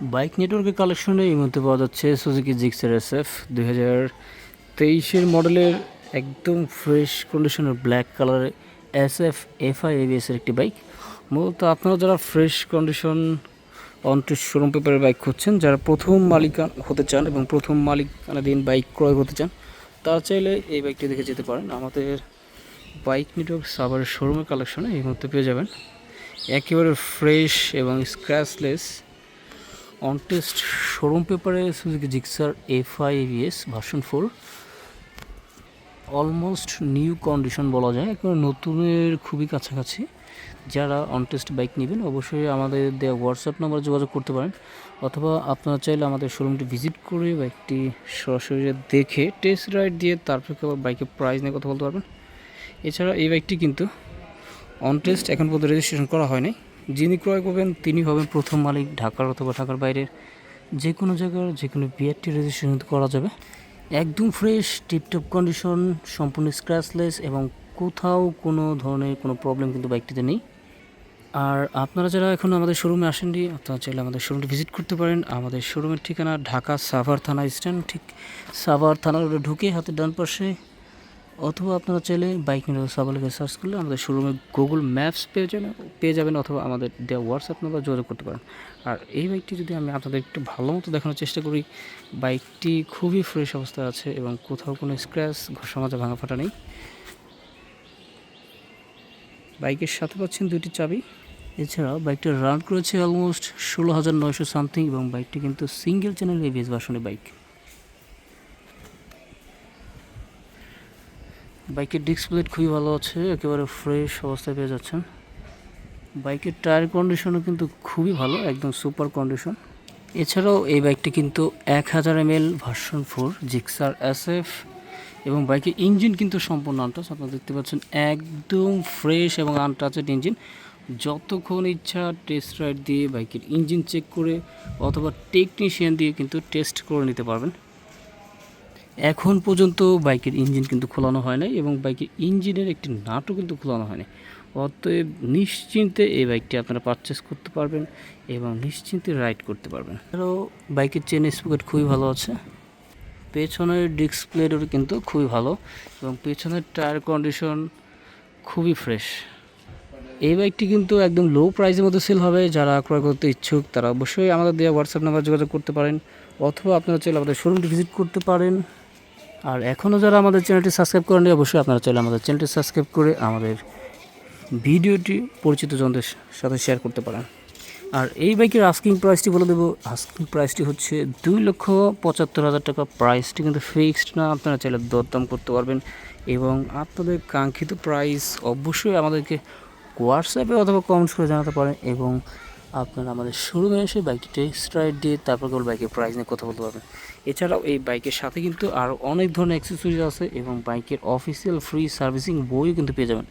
Bike নেটওয়ার্কের কালেকশনে এই মুহূর্তে পাওয়া যাচ্ছে সুজুকি জিক্সার এস এফ দুই হাজার তেইশের মডেলের একদম ফ্রেশ কন্ডিশনের ব্ল্যাক কালারের এস এফ এফআই এবিএসের একটি বাইক। মূলত আপনারা যারা fresh condition on test showroom পেপারের বাইক খুঁজছেন, যারা প্রথম মালিকান হতে চান এবং প্রথম মালিকানাধীন বাইক ক্রয় করতে চান, তারা চাইলে এই বাইকটি দেখে যেতে পারেন। আমাদের বাইক নেটওয়ার্ক সাভারের শোরুমের কালেকশনে এই মুহূর্তে পেয়ে যাবেন। একেবারে ফ্রেশ এবং স্ক্র্যাচলেস অন টেস্ট শোরুম পেপারে Suzuki Gixxer F I ABS version four almost new condition বলা যায়, একেবারে নতুনের খুবই কাছাকাছি। যারা অন টেস্ট বাইক নেবেন, অবশ্যই আমাদের দেওয়া হোয়াটসঅ্যাপ নাম্বারে যোগাযোগ করতে পারেন, অথবা আপনারা চাইলে আমাদের শোরুমটি ভিজিট করে বাইকটি সরাসরি দেখে টেস্ট রাইড দিয়ে তারপর বাইকের প্রাইস নিয়ে কথা বলতে পারবেন। এছাড়া এই বাইকটি কিন্তু অন টেস্ট এখন পর্যন্ত রেজিস্ট্রেশন করা হয়নি যিনি ক্রয় করবেন, তিনি হবেন প্রথম মালিক ঢাকার অথবা ঢাকার বাইরের যে কোনো জায়গার, যে কোনো বিআরটি রেজিস্ট্রেশন করা যাবে। একদম ফ্রেশ টিপটপ কন্ডিশন সম্পূর্ণ স্ক্র্যাচলেস এবং কোথাও কোনো ধরনের কোনো প্রবলেম কিন্তু বাইকটিতে নেই। আর আপনারা যারা এখন আমাদের শোরুমে আসেননি, আপনারা চাইলে আমাদের শোরুমটি ভিজিট করতে পারেন। আমাদের শোরুমের ঠিকানা ঢাকা সাভার থানা স্ট্যান্ড, ঠিক সাভার থানা রোডে ঢুকে হাতের ডান পাশে অথবা আপনারা চাইলে বাইক নিয়ে লিখে সার্চ করলে আমাদের শোরুমে গুগল ম্যাপস পেয়ে যাবেন পেয়ে যাবেন অথবা আমাদের দেওয়া হোয়াটসঅ্যাপ নাম্বার যোগাযোগ করতে পারেন। আর এই বাইকটি যদি আমি আপনাদের একটু ভালো মতো দেখানোর চেষ্টা করি, বাইকটি খুবই ফ্রেশ অবস্থায় আছে এবং কোথাও কোনো স্ক্র্যাচ ঘষা মাজা, ভাঙা ফাটা নেই। বাইকের সাথে পাচ্ছেন দুইটি চাবি। এছাড়াও বাইকটা রান করেছে অলমোস্ট ষোলো হাজার নয়শো সামথিং এবং বাইকটি কিন্তু সিঙ্গেল চ্যানেল এভিএস ভার্সনের বাইক। বাইকের ডিস্ক প্লেট খুবই ভালো আছে, একেবারে ফ্রেশ অবস্থায় পেয়ে যাচ্ছেন। বাইকের টায়ার কন্ডিশনও কিন্তু খুবই ভালো, একদম সুপার কন্ডিশন এছাড়াও এই বাইকটি কিন্তু এক হাজার M L version four Gixxer S F এবং বাইকের ইঞ্জিন কিন্তু সম্পূর্ণ আনটাচ আপনারা দেখতে পাচ্ছেন, একদম ফ্রেশ এবং আনটাচেড ইঞ্জিন যতক্ষণ ইচ্ছা টেস্ট রাইড দিয়ে বাইকের ইঞ্জিন চেক করে অথবা টেকনিশিয়ান দিয়ে কিন্তু টেস্ট করে নিতে পারবেন। এখন পর্যন্ত বাইকের ইঞ্জিন কিন্তু খোলানো হয় নাই এবং বাইকের ইঞ্জিনের একটি নাটও কিন্তু খোলানো হয়নি অতএব নিশ্চিন্তে এই বাইকটি আপনারা পারচেস করতে পারবেন এবং নিশ্চিন্তে রাইড করতে পারবেন। এছাড়াও বাইকের চেন স্পকেট খুবই ভালো আছে। পেছনের ডিস্ক কিন্তু খুবই ভালো এবং পেছনের টায়ার কন্ডিশন খুবই ফ্রেশ এই বাইকটি কিন্তু একদম লো প্রাইসের মধ্যে সেল হবে। যারা ক্রয় করতে ইচ্ছুক তারা অবশ্যই আমাদের দেওয়া হোয়াটসঅ্যাপ নাম্বার যোগাযোগ করতে পারেন অথবা আপনারা চাইলে আমাদের শোরুমটি ভিজিট করতে পারেন। আর এখনও যারা আমাদের চ্যানেলটি সাবস্ক্রাইব করেনি অবশ্যই আপনারা চাইলে আমাদের চ্যানেলটি সাবস্ক্রাইব করে আমাদের ভিডিওটি পরিচিত জনদের সাথে শেয়ার করতে পারেন। আর এই বাইকের আস্কিং প্রাইসটি বলে দেবো। আস্কিং প্রাইসটি হচ্ছে দুই লক্ষ পঁচাত্তর হাজার টাকা। প্রাইসটি কিন্তু ফিক্সড না, আপনারা চাইলে দরদাম করতে পারবেন। এবং আপনাদের কাঙ্ক্ষিত প্রাইস অবশ্যই আমাদেরকে হোয়াটসঅ্যাপে অথবা কমেন্টস করে জানাতে পারেন। এবং আপনারা আমাদের শোরুমে এসে বাইকটি টেস্ট রাইড দিয়ে তারপর কেবল বাইকের প্রাইস নিয়ে কথা বলতে পারবেন। এছাড়াও এই বাইকের সাথে কিন্তু আরও অনেক ধরনের অ্যাক্সেসরিজ আছে এবং বাইকের অফিসিয়াল ফ্রি সার্ভিসিং বইও কিন্তু পেয়ে যাবেন।